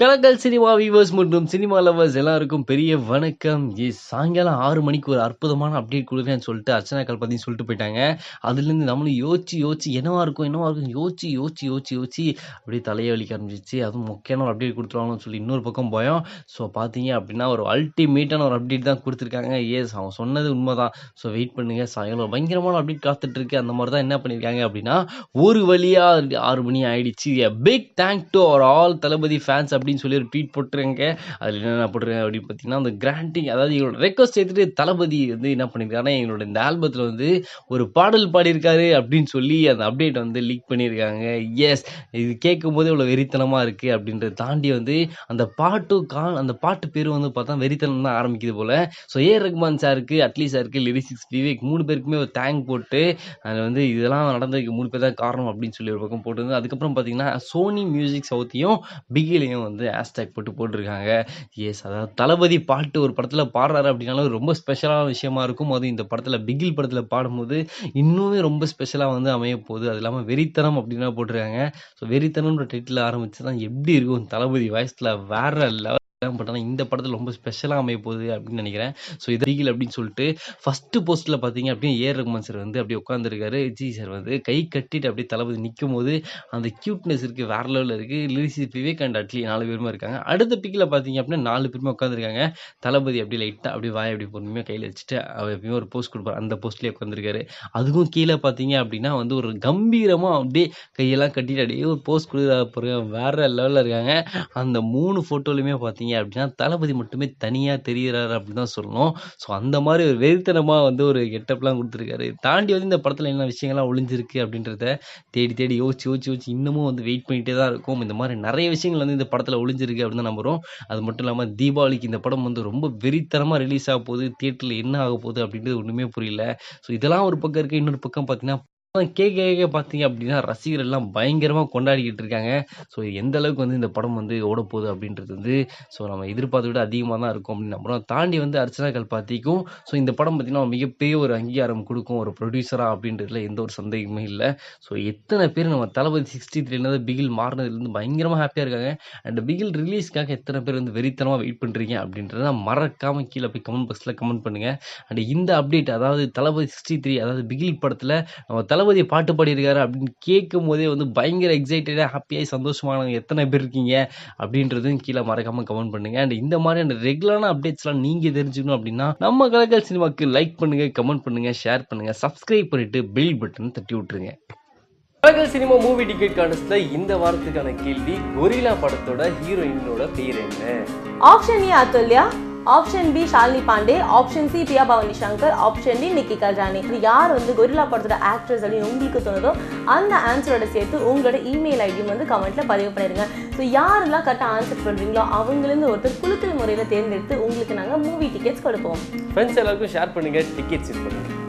Kalakkal cinema viewers மற்றும் cinema lovers எல்லாருக்கும் பெரிய வணக்கம். எஸ் சாயங்காலம் ஆறு மணிக்கு ஒரு அற்புதமான அப்டேட் கொடுக்குறேன்னு சொல்லிட்டு அர்ச்சனா கல்பதி சொல்லிட்டு போயிட்டாங்க. அதுலேருந்து நம்மளும் யோசிச்சு யோசிச்சு என்னவா இருக்கும் என்னவா இருக்கும் யோசிச்சு யோசிச்சு யோசிச்சு யோசிச்சு அப்படியே தலையை வலிக்க ஆரம்பிச்சிச்சு. அதுவும் முக்கியமான ஒரு அப்டேட் கொடுத்துருவாங்கன்னு சொல்லி இன்னொரு பக்கம் பயம். ஸோ பார்த்தீங்க அப்படின்னா ஒரு அல்டிமேட்டான ஒரு அப்டேட் தான் கொடுத்துருக்காங்க. எஸ் அவன் சொன்னது உண்மை தான் ஸோ வெயிட் பண்ணுங்கள் சாயங்காலம் பயங்கரமான அப்டேட் காத்துட்ருக்கு. அந்த மாதிரி தான் என்ன பண்ணியிருக்காங்க அப்படின்னா ஒரு வழியாக ஆறு மணி ஆயிடுச்சு. Big thank to our all Thalapathy fans அப்படி அப்படின்னு சொல்லி ஒரு ட்வீட் போட்டுருங்க அதில் என்னென்ன போட்டுருங்க அப்படின்னு பார்த்தீங்கன்னா அந்த கிராண்டிங் அதாவது எங்களோட ரெக்வஸ்ட் எடுத்துட்டு தளபதி வந்து என்ன பண்ணியிருக்காருன்னா எங்களோட இந்த ஆல்பத்தில் வந்து ஒரு பாடல் பாடியிருக்காரு அப்படின்னு சொல்லி அந்த அப்டேட் வந்து லீக் பண்ணியிருக்காங்க. எஸ் இது கேட்கும் போது இவ்வளோ வெறித்தனமாக இருக்குது அப்படின்றத தாண்டி வந்து அந்த பாட்டு கா அந்த பாட்டு பேர் வந்து பார்த்தா வெறித்தனம் தான் ஆரம்பிக்குது போல். ஸோ ஏ. ரஹ்மான் சாருக்கு அட்லி சாருக்கு லிரிசிக்ஸ் விவேக் மூணு பேருக்குமே ஒரு தேங்க் போட்டு அதில் வந்து இதெல்லாம் நடந்ததுக்கு மூணு பேர் தான் காரணம் அப்படின்னு சொல்லி ஒரு பக்கம் போட்டுருந்தது. அதுக்கப்புறம் பார்த்தீங்கன்னா சோனி மியூசிக் சவுத்தையும் பிகிலையும் வந்து ஹேஷ்டேக் போட்டு போட்டிருக்காங்க. எஸ் அதாவது தளபதி பாட்டு ஒரு படத்தில் பாடுறாரு அப்படின்னாலும் ரொம்ப ஸ்பெஷலான விஷயமா இருக்கும். அது இந்த படத்தில் பிகில் படத்தில் பாடும்போது இன்னுமே ரொம்ப ஸ்பெஷலாக வந்து அமைய போகுது அது இல்லாமல் வெறித்தனம் அப்படின்னா போட்டிருக்காங்க. ஸோ வெறித்தனம்ன்ற டைட்டில் ஆரம்பிச்சு தான் எப்படி இருக்கும் தளபதி வயசில் வேற லெவல் பட் ஆனால் இந்த படத்தில் ரொம்ப ஸ்பெஷலாக அமைய போகுது அப்படின்னு நினைக்கிறேன். ஸோ இது ரீகில் அப்படின்னு சொல்லிட்டு ஃபஸ்ட்டு போஸ்ட்டில் பார்த்தீங்க அப்படியே ஏர் ரகுமான் சார் வந்து அப்படியே உட்காந்துருக்காரு ஜி சார் வந்து கை கட்டிட்டு அப்படியே தளபதி நிற்கும் போது அந்த க்யூட்னஸ் இருக்குது வேற லெவலில் இருக்குது லிரிசி விவேக் அண்ட் அட்லி நாலு பேருமே இருக்காங்க. அடுத்த பிக்கில் பார்த்தீங்க அப்படின்னா நாலு பேருமே உட்காந்துருக்காங்க தளபதி அப்படியே லைட்டாக அப்படியே வாய் அப்படி பொறுமையாக கையில் வச்சுட்டு அவர் எப்பயுமே ஒரு போஸ்ட் கொடுப்பார். அந்த போஸ்ட்லேயே உட்காந்துருக்காரு அதுக்கும் கீழே பார்த்தீங்க அப்படின்னா வந்து ஒரு கம்பீரமாக அப்படியே கையெல்லாம் கட்டிட்டு அப்படியே ஒரு போஸ்ட் கொடுக்குறா பாருங்க. வேற லெவலில் இருக்காங்க. அந்த மூணு ஃபோட்டோலையுமே பார்த்தீங்க அப்படின்னா தளபதி மட்டுமே தனியாக தெரிகிறாரு அப்படின்னு தான் சொல்லணும். ஸோ அந்த மாதிரி ஒரு வெறித்தனமாக வந்து ஒரு கெட்டப்லாம் கொடுத்துருக்காரு. தாண்டி வந்து இந்த படத்தில் என்ன விஷயங்கள்லாம் ஒளிஞ்சிருக்கு அப்படின்றத தேடி தேடி யோசிச்சு யோசிச்சு யோசிச்சு இன்னமும் வந்து வெயிட் பண்ணிகிட்டே தான் இருக்கும். இந்த மாதிரி நிறைய விஷயங்கள் வந்து இந்த படத்தில் ஒளிஞ்சிருக்கு அப்படின்னு தான் நம்புகிறோம் அது மட்டும் இல்லாமல் தீபாவளிக்கு இந்த படம் வந்து ரொம்ப வெறித்தனமாக ரிலீஸ் ஆக போகுது. தியேட்டரில் என்ன ஆக போகுது அப்படின்றது ஒன்றுமே புரியல. ஸோ இதெல்லாம் ஒரு பக்கம் இருக்குது இன்னொரு பக்கம் பார்த்தீங்கன்னா கேட்க கேட்க பார்த்தீங்க அப்படின்னா ரசிகர்கள் எல்லாம் பயங்கரமாக கொண்டாடிக்கிட்டு இருக்காங்க. ஸோ எந்த அளவுக்கு வந்து இந்த படம் வந்து ஓடப்போகுது அப்படின்றது வந்து ஸோ நம்ம எதிர்பார்த்த விட அதிகமாக தான் இருக்கும் அப்படின்னு நம்புறோம். தாண்டி வந்து அர்ச்சனா கல்பாத்திக்கும் ஸோ இந்த படம் பார்த்தீங்கன்னா மிகப்பெரிய ஒரு அங்கீகாரம் கொடுக்கும். ஒரு ப்ரொடியூசராக அப்படின்றதுல எந்த ஒரு சந்தேகமே இல்லை. ஸோ எத்தனை பேர் நம்ம தளபதி சிக்ஸ்டி த்ரீலேருந்து பிகில் மாறினதுலேருந்து பயங்கரமாக ஹாப்பியாக இருக்காங்க. அண்ட் பிகில் ரிலீஸ்க்காக எத்தனை பேர் வந்து வெறித்தனமாக வெயிட் பண்ணுறீங்க அப்படின்றத மறக்காமல் கீழே போய் கமெண்ட் பாக்ஸில் கமெண்ட் பண்ணுங்கள் அண்ட் இந்த அப்டேட் அதாவது தளபதி சிக்ஸ்டி த்ரீ அதாவது பிகில் படத்தில் நம்ம தளபதி பாட்டு பாடியிருக்காரு அப்படின்னு கேட்கும் போதே வந்து பயங்கர எக்ஸைட்டடாக ஹாப்பியாகி சந்தோஷமானவங்க எத்தனை பேர் இருக்கீங்க? அப்படின்றதும் கீழே மறக்காமல் கமெண்ட் பண்ணுங்க. அண்ட் இந்த மாதிரியான ரெகுலரான அப்டேட்ஸ்லாம் நீங்கள் தெரிஞ்சுக்கணும் அப்படின்னா நம்ம கலக்கல் சினிமாக்கு லைக் பண்ணுங்க கமெண்ட் பண்ணுங்க ஷேர் பண்ணுங்க சப்ஸ்கிரைப் பண்ணிட்டு பில் பட்டன் தட்டி விட்டுருங்க. கலகல் சினிமா மூவி டிக்கெட் கான்டெஸ்ட்ல இந்த வாரத்துக்கான கேள்வி கொரிலா படத்தோட ஹீரோயினோட பேர் என்ன? Option A Athulya. Option B Shalini Pandey option C Priya Bhavani Shankar option D Nikki Galrani இது யார் வந்து கொரில்லா படத்தோட ஆக்ட்ரஸ் அப்படின்னு உங்களுக்கு தோணுதோ அந்த ஆன்சரோட சேர்த்து உங்களோட இமெயில் ஐடியும் வந்து கமெண்ட்ல பதிவு பண்ணிருங்க ஸோ யாரெல்லாம் கரெக்டாக ஆன்சர் பண்ணுறீங்களோ அவங்களிருந்து ஒருத்தர் குழுக்கள் முறையில் தேர்ந்தெடுத்து உங்களுக்கு நாங்கள் மூவி டிக்கெட்ஸ் கொடுப்போம். ஃப்ரெண்ட்ஸ் எல்லாருக்கும் ஷேர் பண்ணுங்க டிக்கெட்ஸ் பண்ணுங்க.